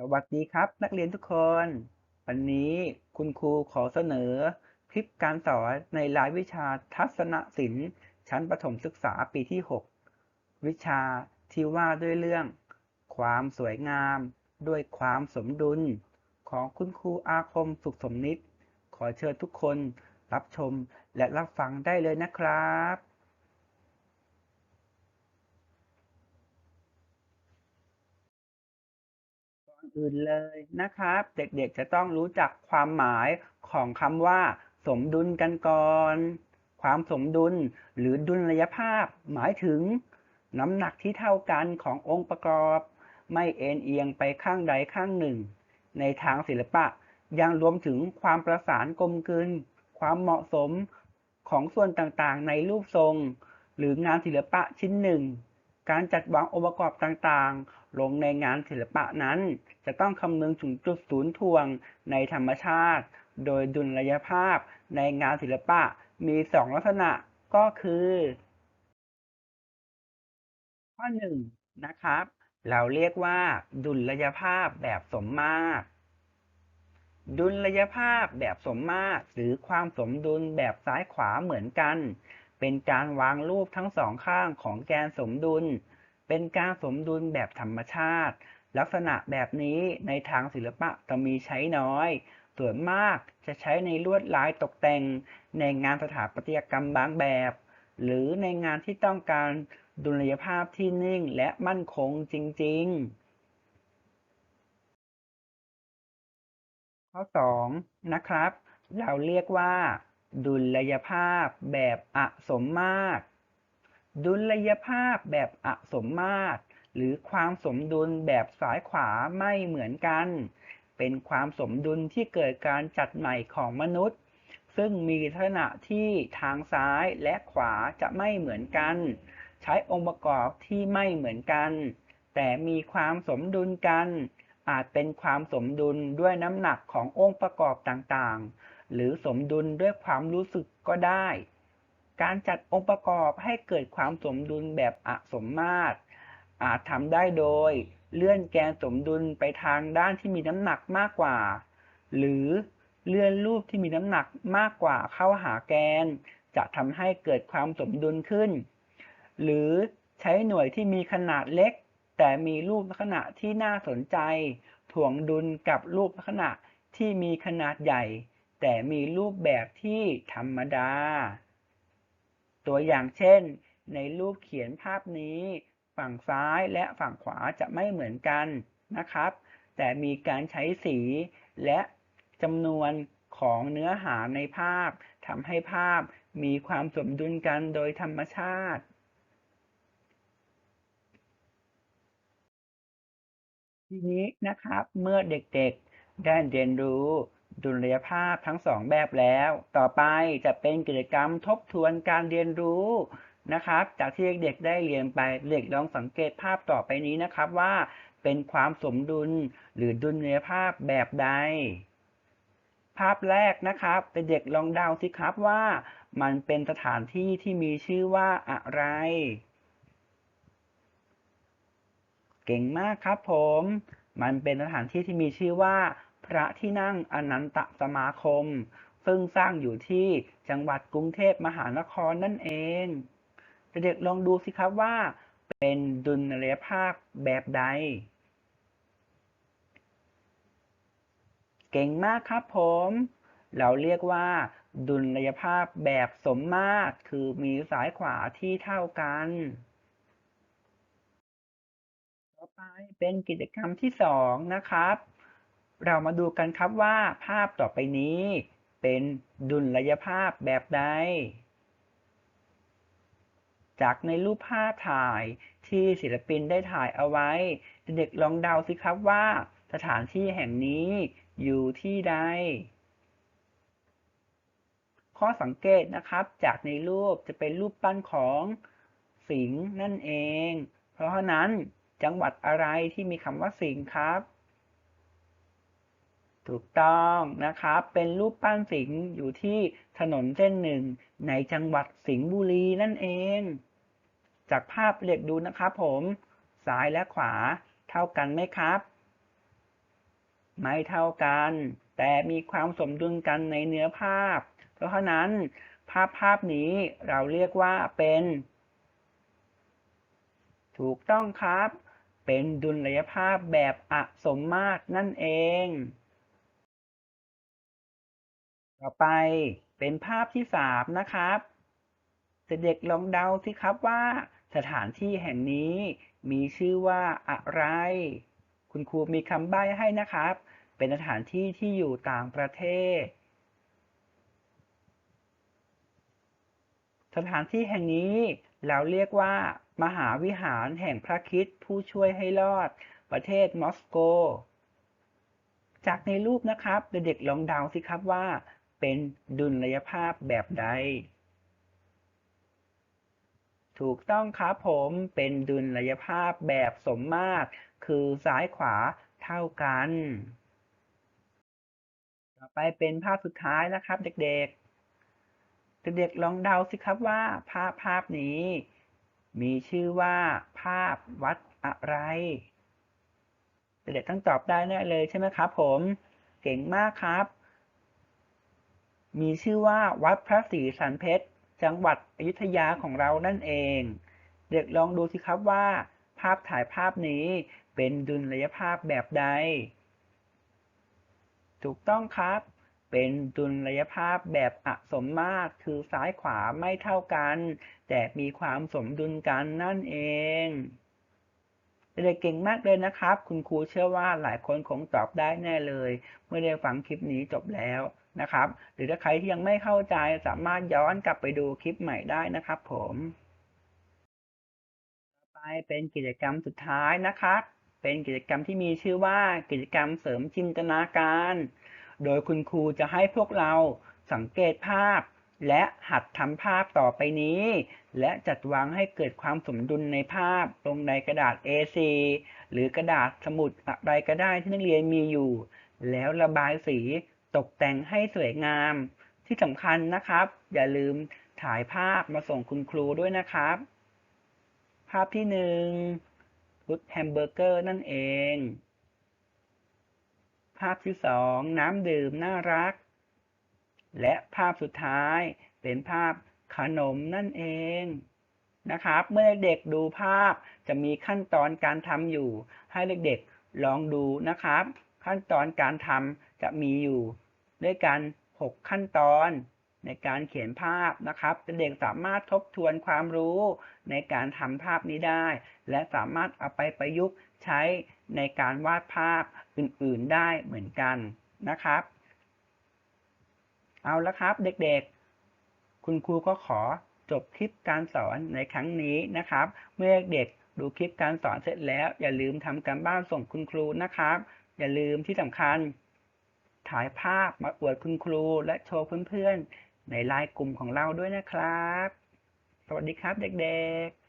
สวัสดีครับนักเรียนทุกคน วันนี้คุณครูขอเสนอ คลิปการสอนในรายวิชาทัศนศิลป์ ชั้นประถมศึกษาปีที่ 6 วิชาที่ว่าด้วยเรื่อง ความสวยงาม ด้วยความสมดุล ของคุณครูอาคมสุขสมนิต ขอเชิญทุกคนรับชมและรับฟังได้เลยนะครับ ก่ อื่นเลยนะครับ เด็กๆจะต้องรู้จักความหมายของคำว่า สมดุลกันก่อน ความสมดุลหรือดุลยภาพ หมายถึง น้ำหนักที่เท่ากันขององค์ประกอบ ไม่เอ็นเอียงไปข้างใดข้างหนึ่ง ในทางศิลปะยังรวมถึงความประสานกลมกลืนความเหมาะสมของส่วนต่างๆ ในรูปทรง หรืองานศิลปะชิ้นหนึ่ง การจัดวางองค์ประกอบต่างๆ ลงในงานศิลปะนั้น จะต้องคำนึงถึงจุดศูนย์ถ่วงในธรรมชาติ โดยดุลยภาพในงานศิลปะมีสองลักษณะก็คือ ข้อหนึ่งนะครับ เราเรียกว่า ดุลยภาพแบบสมมาตรดุลยภาพแบบสมมาตรหรือความสมดุลแบบซ้ายขวาเหมือนกัน เป็นการวางรูปทั้งสองข้างของแกนสมดุล เป็นการสมดุลแบบธรรมชาติ ลักษณะแบบนี้ในทางศิลปะจะมีใช้น้อย ส่วนมากจะใช้ในลวดลายตกแต่ง ในงานสถาปัตยกรรมบางแบบ หรือในงานที่ต้องการดุลยภาพที่นิ่งและมั่นคงจริง ๆข้อ 2 นะครับ เราเรียกว่า ดุลยภาพแบบอสมมาตร ดุลยภาพแบบอสมมาตร หรือความสมดุลแบบซ้ายขวาไม่เหมือนกัน เป็นความสมดุลที่เกิดการจัดใหม่ของมนุษย์ ซึ่งมีลักษณะที่ทางซ้ายและขวาจะไม่เหมือนกัน ใช้องค์ประกอบที่ไม่เหมือนกัน แต่มีความสมดุลกัน อาจเป็นความสมดุลด้วยน้ำหนักขององค์ประกอบต่างๆ หรือสมดุลด้วยความรู้สึกก็ได้ การจัดองค์ประกอบให้เกิดความสมดุลแบบอสมมาตร อาจทำได้โดย เลื่อนแกนสมดุลไปทางด้านที่มีน้ำหนักมากกว่า หรือเลื่อนรูปที่มีน้ำหนักมากกว่าเข้าหาแกน จะทำให้เกิดความสมดุลขึ้น หรือใช้หน่วยที่มีขนาดเล็ก แต่มีรูปลักษณะที่น่าสนใจ ถ่วงดุลกับรูปลักษณะที่มีขนาดใหญ่ แต่มีรูปแบบที่ธรรมดา ตัวอย่างเช่น ในรูปเขียนภาพนี้ ฝั่งซ้ายและฝั่งขวาจะไม่เหมือนกันนะครับ แต่มีการใช้สีและจำนวนของเนื้อหาในภาพทำให้ภาพมีความสมดุลกันโดยธรรมชาติทีนี้นะครับเมื่อเด็กๆได้เรียนรู้ดุลยภาพทั้งสองแบบแล้ว ต่อไปจะเป็นกิจกรรมทบทวนการเรียนรู้ นะครับ จากที่เด็กๆได้เรียนไปเด็กลองสังเกตภาพต่อไปนี้นะครับว่าเป็นความสมดุลหรือดุลยภาพแบบใด ภาพแรกนะครับเด็กลองเดาสิครับว่ามันเป็นสถานที่ที่มีชื่อว่าอะไร เก่งมากครับผม มันเป็นสถานที่ที่มีชื่อว่า พระที่นั่งอนันตสมาคม ซึ่งสร้างอยู่ที่จังหวัดกรุงเทพมหานครนั่นเอง เด็กลองดูสิครับว่า เป็นดุลยภาพแบบใด เก่งมากครับผม เราเรียกว่า ดุลยภาพแบบสมมาตรคือมีซ้ายขวาที่เท่ากัน ต่อไปเป็นกิจกรรมที่สองนะครับ เรามาดูกันครับว่าภาพต่อไปนี้ เป็นดุลยภาพแบบใด จากในรูปภาพถ่ายที่ศิลปินได้ถ่ายเอาไว้ เด็กลองเดาสิครับว่า สถานที่แห่งนี้อยู่ที่ใด ข้อสังเกตนะครับ จากในรูปจะเป็นรูปปั้นของสิงห์นั่นเอง เพราะฉะนั้นจังหวัดอะไรที่มีคำว่าสิงห์ครับ ถูกต้องนะครับเป็นรูปปั้นสิงห์อยู่ที่ถนนเส้นหนึ่ง ในจังหวัดสิงห์บุรีนั่นเอง จากภาพเด็กดูนะครับผมซ้ายและขวาเท่ากันไหมครับ ไม่เท่ากัน แต่มีความสมดุลกันในเนื้อภาพ เพราะฉะนั้น ภาพภาพนี้เราเรียกว่าเป็น ถูกต้องครับ เป็นดุลยภาพแบบอสมมาตรนั่นเอง ต่อไปเป็นภาพที่สามนะครับเด็กๆลองเดาสิครับว่า สถานที่แห่งนี้มีชื่อว่าอะไร คุณครูมีคำใบ้ให้นะครับ เป็นสถานที่ที่อยู่ต่างประเทศ สถานที่แห่งนี้เราเรียกว่า มหาวิหารแห่งพระคริสต์ผู้ช่วยให้รอด ประเทศมอสโก จากในรูปนะครับ เด็กๆลองเดาสิครับว่า เป็นดุลยภาพแบบใด ถูกต้องครับผมเป็นดุลยภาพแบบสมมาตร คือซ้ายขวาเท่ากัน ต่อไปเป็นภาพสุดท้ายนะครับเด็กๆ เด็กๆลองเดาสิครับว่าภาพภาพนี้ มีชื่อว่า ภาพวัดอะไรเด็กๆต้องตอบได้แน่เลยใช่ไหมครับผม เก่งมากครับ มีชื่อว่าวัดพระศรีสันเพชร จังหวัดอยุธยาของเรานั่นเอง เด็กลองดูสิครับว่า ภาพถ่ายภาพนี้เป็นดุลยภาพแบบใด ถูกต้องครับ เป็นดุลยภาพแบบอสมมาตร คือซ้ายขวาไม่เท่ากัน แต่มีความสมดุลกันนั่นเองเด็กเก่งมากเลยนะครับ คุณครูเชื่อว่าหลายคนคงตอบได้แน่เลย เมื่อได้ฟังคลิปนี้จบแล้ว นะครับ หรือถ้าใครที่ยังไม่เข้าใจสามารถย้อนกลับไปดูคลิปใหม่ได้นะครับ ผมต่อไปเป็นกิจกรรมสุดท้ายนะครับ เป็นกิจกรรมที่มีชื่อว่ากิจกรรมเสริมจินตนาการ โดยคุณครูจะให้พวกเราสังเกตภาพ และหัดทำภาพต่อไปนี้ และจัดวางให้เกิดความสมดุลในภาพลงในกระดาษ A4 หรือกระดาษสมุดอะไรก็ได้ที่นักเรียนมีอยู่ แล้วระบายสี ตกแต่งให้สวยงาม ที่สำคัญนะครับ อย่าลืมถ่ายภาพมาส่งคุณครูด้วยนะครับ ภาพที่หนึ่งฟุตแฮมเบอร์เกอร์นั่นเอง ภาพที่สองน้ำดื่มน่ารัก และภาพสุดท้ายเป็นภาพขนมนั่นเองนะครับ เมื่อเด็กดูภาพจะมีขั้นตอนการทำอยู่ ให้เด็กๆลองดูนะครับ ขั้นตอนการทำ จะมีอยู่ ด้วยกัน 6 ขั้นตอน ในการเขียนภาพนะครับเด็กสามารถทบทวนความรู้ในการทำภาพนี้ได้ และสามารถเอาไปประยุกต์ใช้ในการวาดภาพอื่นๆได้เหมือนกันนะครับ เอาละครับเด็กๆ คุณครูก็ขอจบคลิปการสอนในครั้งนี้นะครับ เมื่อเด็กดูคลิปการสอนเสร็จแล้ว อย่าลืมทำการบ้านส่งคุณครูนะครับ อย่าลืมที่สำคัญ ถ่ายภาพมาอวดคุณครูและโชว์เพื่อนๆ ในไลน์กลุ่มของเราด้วยนะครับ สวัสดีครับเด็กๆ